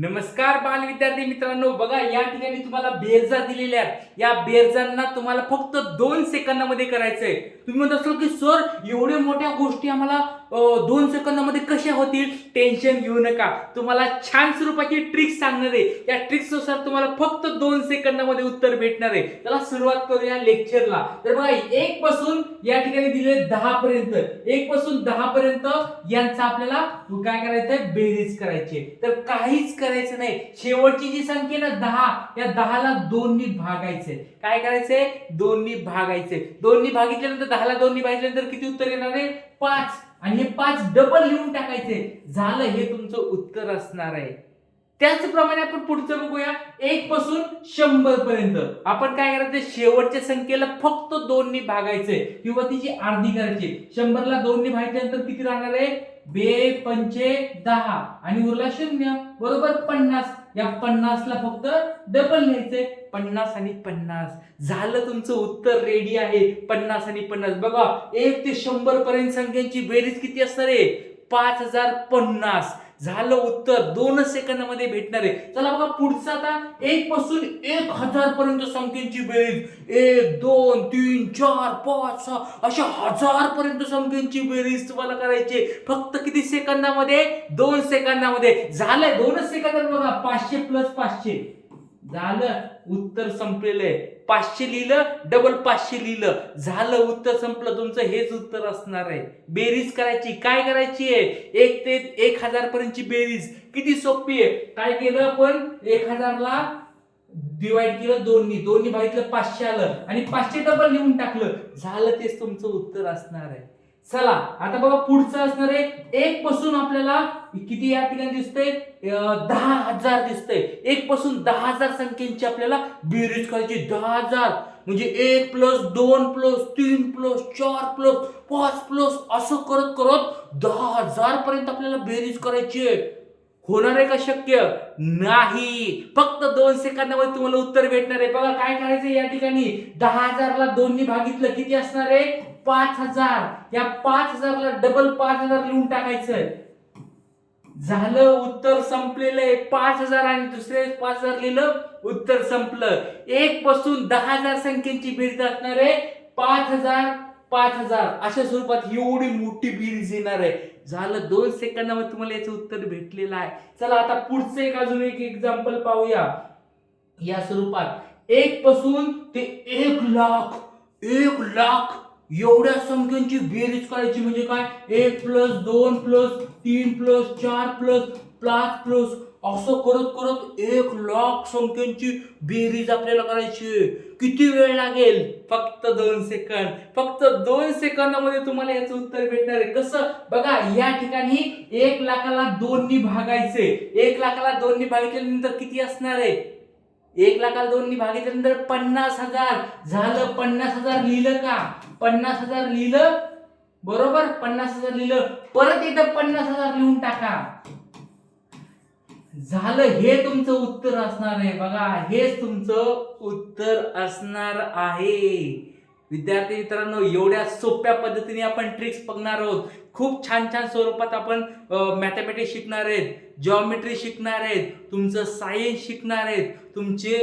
नमस्कार बाल विद्यार्थी मित्रांनो बघा या ठिकाणी तुम्हाला बेरजा दिलेल्या आहेत. या बेरजांना तुम्हाला फक्त दोन सेकंदामध्ये करायचंय. तुम्ही म्हणत असाल की सर एवढ्या मोठ्या गोष्टी आम्हाला दोन सेकंदामध्ये कशा होतील? टेन्शन घेऊ नका. तुम्हाला छान स्वरूपाची ट्रिक्स सांगणार आहे. या ट्रिक्सनुसार तुम्हाला फक्त दोन सेकंदामध्ये उत्तर भेटणार आहे. त्याला सुरुवात करूया लेक्चरला तर बघा एक पासून या ठिकाणी दिले दहा पर्यंत. एक पासून दहा पर्यंत यांचा आपल्याला काय करायचंय? बेरीज करायची. तर काहीच करायचं नाही. शेवटची जी संख्या ना दहा. या दहाला दोन्ही भागायचे. काय करायचंय? दोन्ही भागायचे. दोन्ही भागितल्यानंतर दहाला दोन्ही भागितल्यानंतर किती उत्तर येणार आहे? पाच. आणि हे पाच डबल लिहून टाकायचे. झालं हे तुमचं उत्तर असणार आहे. त्याचप्रमाणे आपण पुढचं बघूया. एक पासून शंभर पर्यंत. आपण काय करायचं? शेवटच्या संख्येला फक्त दोननी भागायचंय किंवा तिची अर्धी करायची. शंभरला दोननी भागायच्यानंतर किती राहणार आहे? बे पंचे दहा. आणि उरला शून्य. बरोबर पन्नास. या पन्नासला फक्त डबल लिहायचंय पन्नास आणि पन्नास. झालं तुमचं उत्तर. रेडी आहे. पन्नास आणि पन्नास. बघा एक ते शंभर पर्यंत संख्यांची बेरीज किती असणार आहे? पाच हजार पन्नास. झालं उत्तर. दोनच सेकंदामध्ये भेटणार आहे. चला बघा पुढचं आता एक पासून एक हजार पर्यंत संख्येची बेरीज. एक दोन तीन चार पाच सहा अशा हजार पर्यंत संख्येची बेरीज तुम्हाला करायची फक्त किती सेकंदामध्ये? दोन सेकंदामध्ये. झालंय दोनच सेकंदात बघा पाचशे प्लस पाचशे. झालं उत्तर संपलेलं आहे पाचशे लिहिलं डबल पाचशे लिहिलं. झालं उत्तर संपलं तुमचं हेच उत्तर असणार आहे. बेरीज करायची. काय करायची आहे? एक ते एक हजार पर्यंतची बेरीज. किती सोपी आहे? काय केलं आपण? एक हजारला डिवाइड केलं दोन्ही. दोन्ही भागितलं पाचशे आलं. आणि पाचशे डबल लिहून टाकलं. झालं तेच तुमचं उत्तर असणार आहे. चला आता बघा पुढचं असणार आहे. एक पासून आपल्याला किती या ठिकाणी दिसतंय? दहा हजार दिसतंय. एक पासून दहा हजार संख्येची आपल्याला बेरीज करायची दहा हजार. म्हणजे एक प्लस दोन प्लस तीन प्लस चार प्लस पाच प्लस असं करत करत दहा हजार पर्यंत आपल्याला बेरीज करायची आहे. होणार आहे का शक्य? नाही. फक्त दोन सेकंदामध्ये तुम्हाला उत्तर भेटणार आहे. बघा काय करायचं या ठिकाणी? दहा हजारला दोन्ही भागितलं. किती असणार आहे? पाच हजार या पाच हजारला डबल पाच हजार लिहून टाकायचं झालं उत्तर संपलेलं आहे पाच हजार आणि दुसरे पाच हजार लिहिलं उत्तर संपलं. एक पासून दहा हजार संख्येची बेरीज असणार आहे. पाच हजार पाच हजार. अशा स्वरूपात एवढी मोठी बेरीज येणार आहे. झालं दोन सेकंदामध्ये तुम्हाला याचं उत्तर भेटलेलं आहे. चला आता पुढचं एक अजून एक एक्झाम्पल पाहूया. या स्वरूपात एक पासून ते एक लाख एक लाख एवढ्या संख्यांची बेरीज करायची म्हणजे काय? एक प्लस दोन प्लस तीन प्लस चार प्लस पाच प्लस असं करत करत एक लाख संख्यांची बेरीज आपल्याला करायची. किती वेळ लागेल? फक्त दोन सेकंद फक्त दोन सेकंदामध्ये तुम्हाला याचं उत्तर भेटणार आहे. कसं? बघा या ठिकाणी एक लाखाला दोननी भागायचे. एक लाखाला दोननी भागितल्यानंतर किती असणार आहे? एक लाखाला दोननी भागितल्यानंतर पन्नास हजार. झालं पन्नास हजार लिहिलं का? पन्नास हजार लिहिलं? बरोबर? पन्नास हजार लिहिलं. परत एकदा पन्नास हजार लिहून टाका. झालं हे तुमचं उत्तर असणार आहे. बघा हेच तुमचं उत्तर असणार आहे. विद्यार्थी मित्रांनो एवढ्या सोप्या पद्धतीने आपण ट्रिक्स बघणार आहोत. खूप छान छान स्वरूपात आपण मॅथमॅटिक्स शिकणार आहेत जॉमेट्री शिकणार आहेत तुमचं सायन्स शिकणार आहेत तुमचे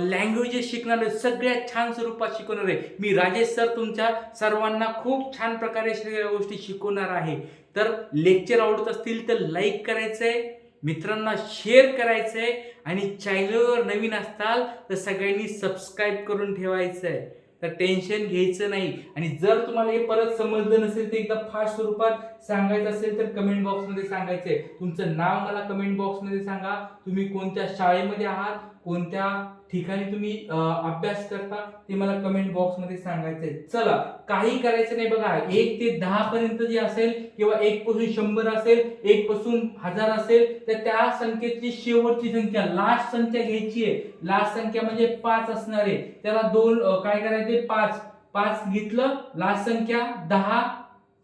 लँग्वेजेस शिकणार आहेत सगळ्यात छान स्वरूपात शिकवणार आहे मी राजेश सर तुमच्या सर्वांना खूप छान प्रकारे सगळ्या गोष्टी शिकवणार आहे. तर लेक्चर आवडत असतील तर लाईक करायचंय मित्रांना शेअर करायचंय आणि चॅनलवर नवीन असताल तर सगळ्यांनी सबस्क्राईब करून ठेवायचं आहे तर टेन्शन घ्यायचं नाही. आणि जर तुम्हाला हे परत समजलं नसेल तर एकदा फास्ट स्वरूपात सांगायचं असेल तर कमेंट बॉक्समध्ये सांगायचंय. तुमचं नाव मला कमेंट बॉक्समध्ये सांगा. तुम्ही कोणत्या शाळेमध्ये आहात? कोणत्या ठिकाणी तुम्ही अभ्यास करता ते मला कमेंट बॉक्समध्ये सांगायचं आहे चला काही करायचं नाही बघा. एक ते दहा पर्यंत जे असेल किंवा एक पासून शंभर असेल एक पासून हजार असेल तर त्या संख्येची शेवटची संख्या लास्ट संख्या घ्यायची आहे. लास्ट संख्या म्हणजे पाच असणार आहे. त्याला दोन काय करायचे पाच. पाच घेतलं लास्ट संख्या दहा.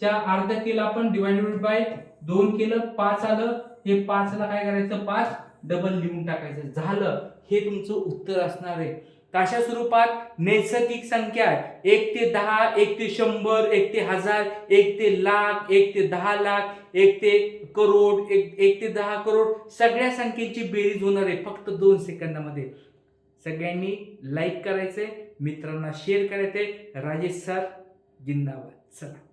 च्या अर्ध्या केलं आपण डिवायडेड बाय दोन केलं पाच आलं. हे पाचला काय करायचं? पाच. डबल लिहून टाकायचं. झालं. हे तुमचं उत्तर असणार आहे. तर अशा स्वरूपात नैसर्गिक संख्या एक ते दहा एक ते शंभर एक ते हजार एक ते लाख एक ते दहा लाख एक ते करोड एक एक ते दहा करोड सगळ्या संख्येची बेरीज होणार आहे. फक्त दोन सेकंदामध्ये. सगळ्यांनी लाईक करायचंय. मित्रांना शेअर करायचंय. राजेश सर जिंदाबाद. चला.